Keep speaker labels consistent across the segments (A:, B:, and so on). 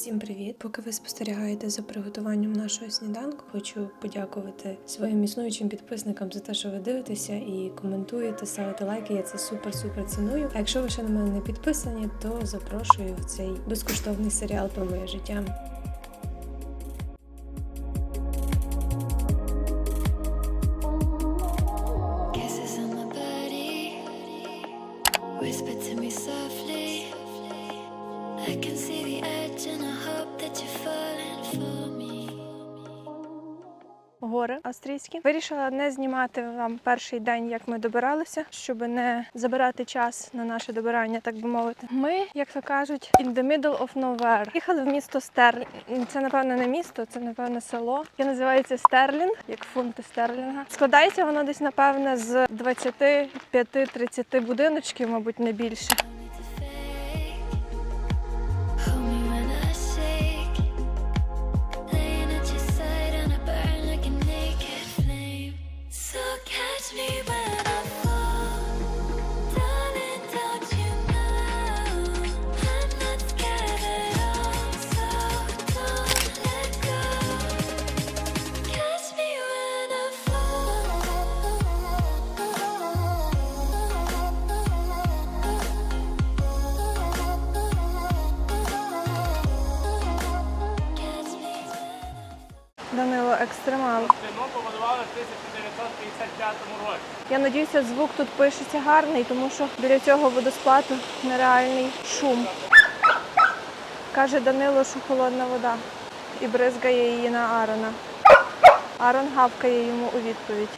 A: Всім привіт! Поки ви спостерігаєте за приготуванням нашого сніданку, хочу подякувати своїм існуючим підписникам за те, що ви дивитеся і коментуєте, ставите лайки. Я це супер супер ціную. А якщо ви ще на мене не підписані, то запрошую в цей безкоштовний серіал про моє життя.
B: Австрійські. Вирішила не знімати вам перший день, як ми добиралися, щоб не забирати час на наше добирання, так би мовити. Ми, як то кажуть, in the middle of nowhere. Їхали в місто Стерлінг. Це напевно не місто, це напевно село. Яке називається Стерлінг, як фунти стерлінга. Складається воно десь, напевне, з 25-30 будиночків, мабуть, не більше. Екстремал.
C: Ціну побудували в 1955 році.
B: Я надіюся, звук тут пишеться гарний, тому що біля цього водоспаду нереальний шум. Каже Данило, що холодна вода і бризгає її на Арона. Арон гавкає йому у відповідь.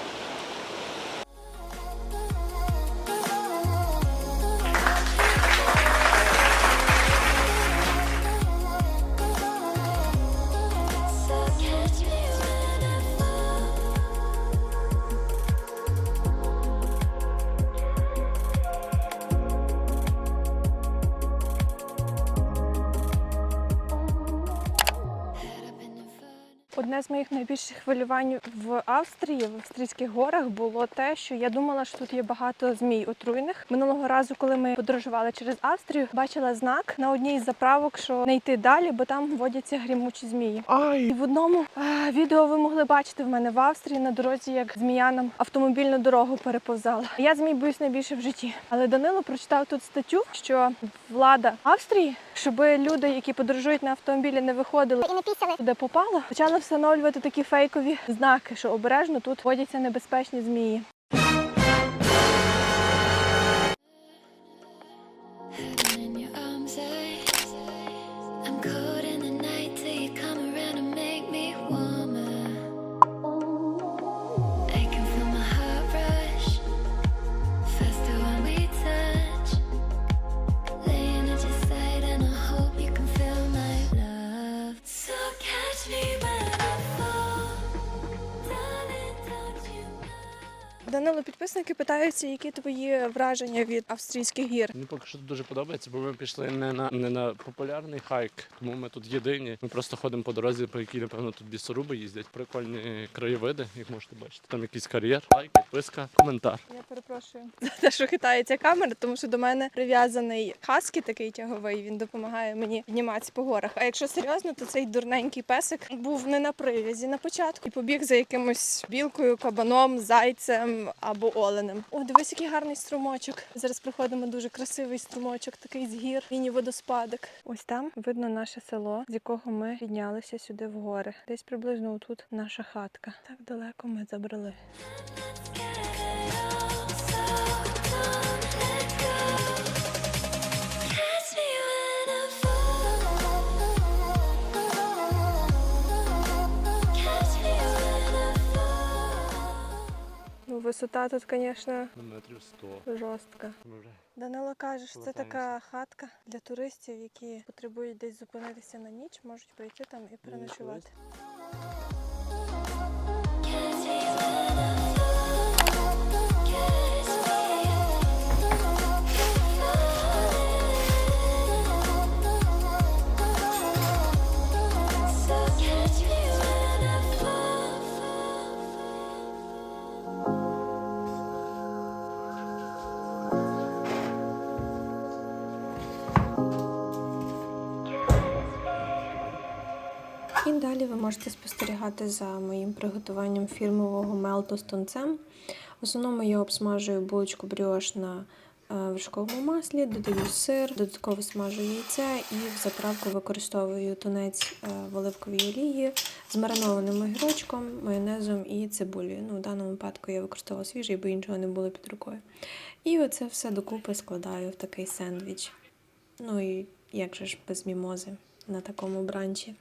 B: Одне з моїх найбільших хвилювань в Австрії, в австрійських горах, було те, що я думала, що тут є багато змій отруйних. Минулого разу, коли ми подорожували через Австрію, бачила знак на одній з заправок, що не йти далі, бо там водяться грімучі змії. І в одному е, відео ви могли бачити в мене в Австрії на дорозі, як змія нам автомобільну дорогу переповзала. Я змій боюсь найбільше в житті. Але Данило прочитав тут статтю, що влада Австрії, щоб люди, які подорожують на автомобілі, не виходили і не пісяли, де попало, почали встановлювати такі фейкові знаки, що обережно тут водяться небезпечні змії.
D: When
B: Данило, підписники питаються, які твої враження від австрійських гір.
C: Мені поки що дуже подобається, бо ми пішли не на не на популярний хайк, тому ми тут єдині. Ми просто ходимо по дорозі, по якій, напевно, тут лісоруби їздять. Прикольні краєвиди, як можете бачити. Там якийсь кар'єр, лайк, підписка, коментар.
B: Я перепрошую за те, що хитається камера, тому що до мене прив'язаний хаскі такий тяговий. Він допомагає мені підніматися по горах. А якщо серйозно, то цей дурненький песик був не на прив'язі на початку і побіг за якимось білкою, кабаном, зайцем або оленем. О, дивись, який гарний струмочок. Зараз проходимо дуже красивий струмочок, такий з гір, міні-водоспадок. Ось там видно наше село, з якого ми піднялися сюди в гори. Десь приблизно тут наша хатка. Так далеко ми забрали. Висота тут, звісно,
C: На метрів 100.
B: жорстка. Данило каже, що це така хатка для туристів, які потребують десь зупинитися на ніч, можуть прийти там і переночувати.
A: Далі ви можете спостерігати за моїм приготуванням фірмового мелту з тунцем. В основному я обсмажую булочку бріош на е, вершковому маслі, додаю сир, додатково смажу яйце і в заправку використовую тунець е, в оливковій олії з маринованим огірочком, майонезом і цибулею. Ну, в даному випадку я використовувала свіжий, бо іншого не було під рукою. І оце все докупи складаю в такий сендвіч. Ну і як же ж без мімози на такому бранчі.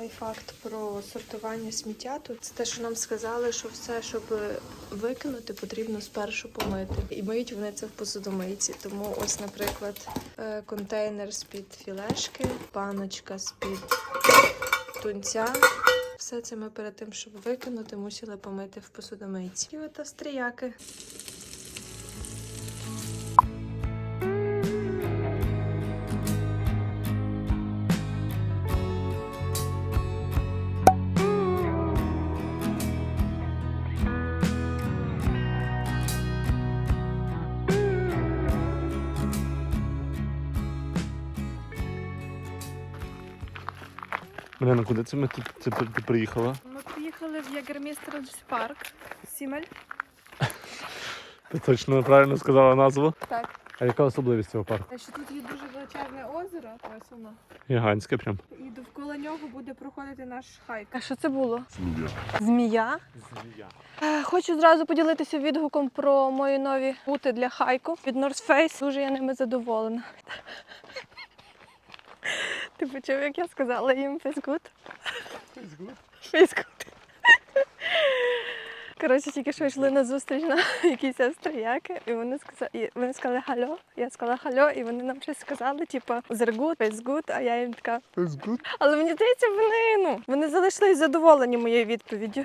A: Цікавий факт про сортування сміття тут це те, що нам сказали, що все, щоб викинути, потрібно спершу помити. І миють вони це в посудомийці. Тому ось, наприклад, е, контейнер з-під філешки, баночка з-під тунця. Все це ми перед тим, щоб викинути, мусили помити в посудомийці. І от австріяки.
C: Марина, куди це ми тут це, ти приїхала?
B: Ми приїхали в Ягермістерс парк. Сімель.
C: Ти точно правильно сказала назву.
B: Так.
C: А яка особливість цього парку?
B: Що тут є дуже величезне озеро, ось воно.
C: Гігантське прям.
B: І довкола нього буде проходити наш хайк. А що це було? Змія. Змія?
C: Змія.
B: Е, Хочу зразу поділитися відгуком про мої нові бути для хайку від North Face. Дуже я ними задоволена. Ти почув, як я сказала їм фейсгуд? Фейсгуд? Фейсгуд. Коротше, тільки що йшли на зустріч на якісь австріяки, і вони сказали, і вони сказали хальо. Я сказала хальо, і вони нам щось сказали, типу, зергут, фейсгуд, а я їм така. Але мені здається, вони ну вони залишились задоволені моєю відповіддю.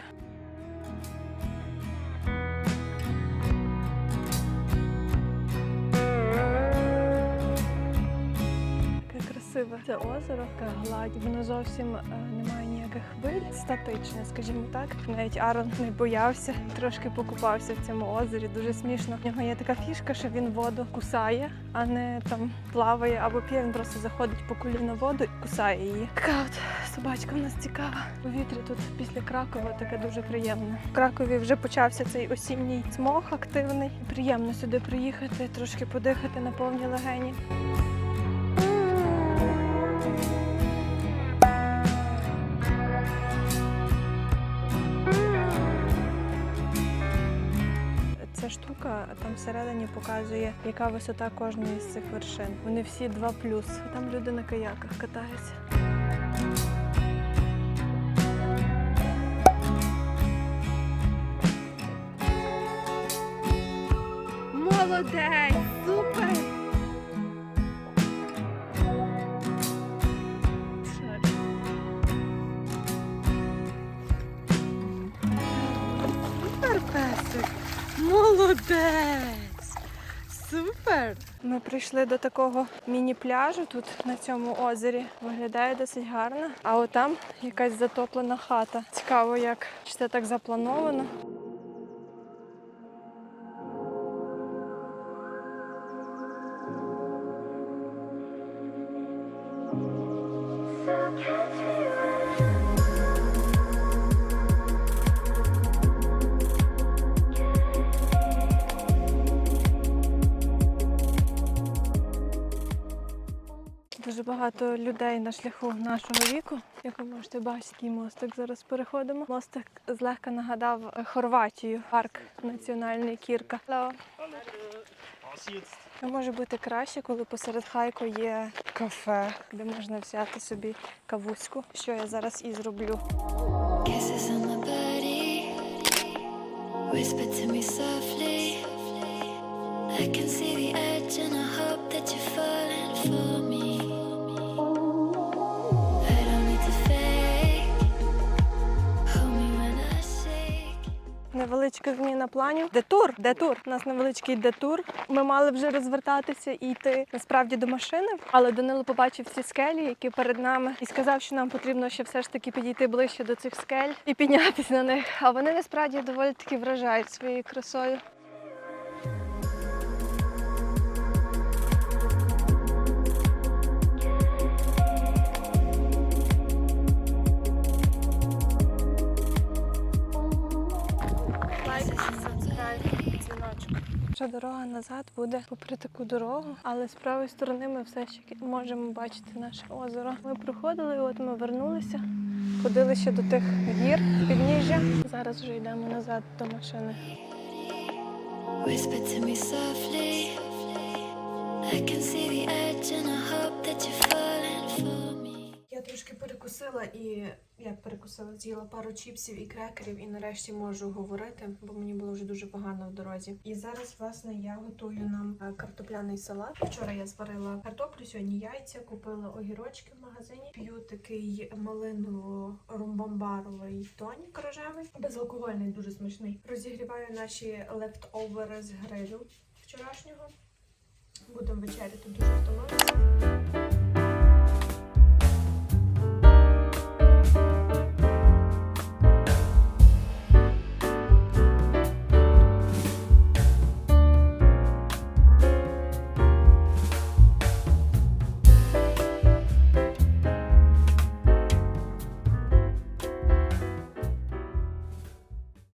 B: Красиве це озеро, така гладь. Воно зовсім е, не має ніяких хвиль. Статичне, скажімо так. Навіть Арон не боявся, трошки покупався в цьому озері. Дуже смішно. В нього є така фішка, що він воду кусає, а не там плаває або п'є. Він просто заходить по коліна в воду і кусає її. Така от собачка в нас цікава. Повітря тут після Кракова таке дуже приємне. В Кракові вже почався цей осінній смог активний. Приємно сюди приїхати, трошки подихати на повні легені. Всередині показує, яка висота кожної з цих вершин. Вони всі 2 Там люди на каяках катаються. Молодець! Молодець! Супер! Ми прийшли до такого міні-пляжу тут на цьому озері. Виглядає досить гарно. А отам якась затоплена хата. Цікаво, як чи це так заплановано. Багато людей на шляху нашого віку. Як ви можете бачити, який мостик зараз переходимо. Мостик злегка нагадав Хорватію, парк національний Кірка. Hello. Може бути краще, коли посеред хайку є кафе, де можна взяти собі кавуську, що я зараз і зроблю.
D: I can see the edge, and I hope that you're falling for
B: Зміна планів. Детур, детур. У нас невеличкий детур. Ми мали вже розвертатися і йти насправді до машини. Але Данило побачив ці скелі, які перед нами, і сказав, що нам потрібно ще все ж таки підійти ближче до цих скель і піднятися на них. А вони насправді доволі таки вражають своєю красою. Дзвіночок. Дорога назад буде попри таку дорогу, але з правої сторони ми все ще можемо бачити наше озеро. Ми проходили, от ми вернулися, ходили ще до тих гір підніжжя. Зараз вже йдемо назад до машини.
D: I can see the edge, and I hope that you're falling for
A: Трошки перекусила і як перекусила, з'їла пару чіпсів і крекерів, і нарешті можу говорити, бо мені було вже дуже погано в дорозі. І зараз, власне, я готую нам е, картопляний салат. Вчора я зварила картоплю, сьогодні яйця, купила огірочки в магазині. П'ю такий малиново-румбамбаровий тонік рожевий, безалкогольний, дуже смачний. Розігріваю наші лефтовери з грилю вчорашнього. Будемо вечеряти дуже втомилися.